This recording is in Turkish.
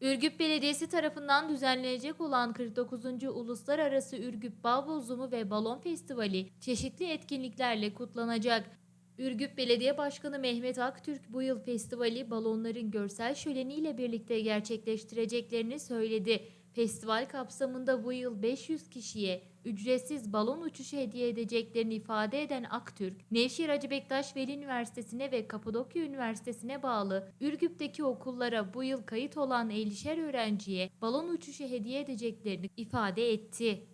Ürgüp Belediyesi tarafından düzenlenecek olan 49. Uluslararası Ürgüp Bal Bozumu ve Balon Festivali çeşitli etkinliklerle kutlanacak. Ürgüp Belediye Başkanı Mehmet Aktürk bu yıl festivali balonların görsel şöleniyle birlikte gerçekleştireceklerini söyledi. Festival kapsamında bu yıl 500 kişiye ücretsiz balon uçuşu hediye edeceklerini ifade eden Aktürk, Nevşehir Hacı Bektaş Veli Üniversitesi'ne ve Kapadokya Üniversitesi'ne bağlı Ürgüp'teki okullara bu yıl kayıt olan 50'şer öğrenciye balon uçuşu hediye edeceklerini ifade etti.